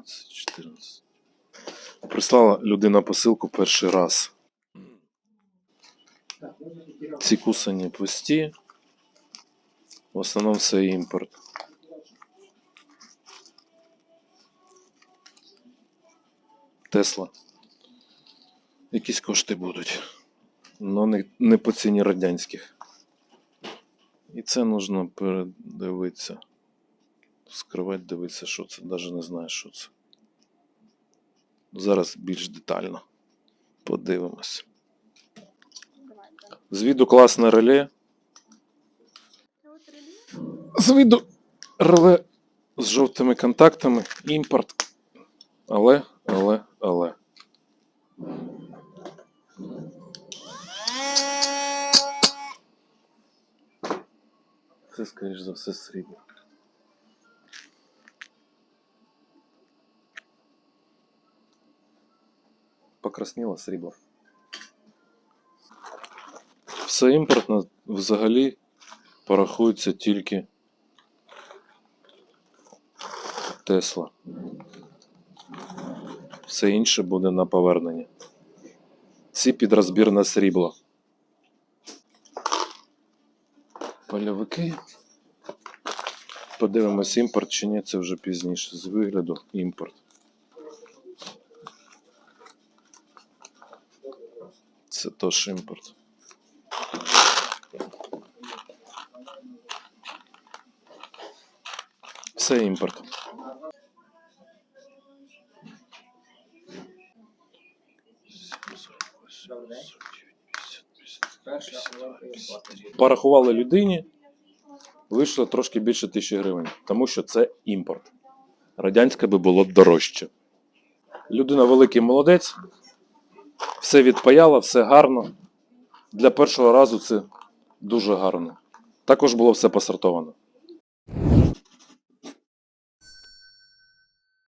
13, 14. Прислала людина посилку перший раз. Ці кусані пусті. В основному все імпорт. Тесла. Якісь кошти будуть. Но не, не по ціні радянських. І це нужно передивитися. Скривати, дивитися, що це. Навіть не знаю, що це. Зараз більш детально подивимось. З виду класне реле. З виду реле з жовтими контактами. Імпорт. Але, але, але. Це, скоріш за все, срібло. Покрасніло срібло. Все імпортне взагалі порахується тільки Тесла. Все інше буде на повернення. Ці під розбір на срібло. Польовики. Подивимось імпорт чи ні, це вже пізніше. З вигляду імпорт. Це теж імпорт. Все імпорт. Порахували людині, вийшло трошки більше тисячі гривень, тому що це імпорт. Радянське би було дорожче. Людина великий молодець, все відпаяла, все гарно. Для першого разу це дуже гарно. Також було все посортовано.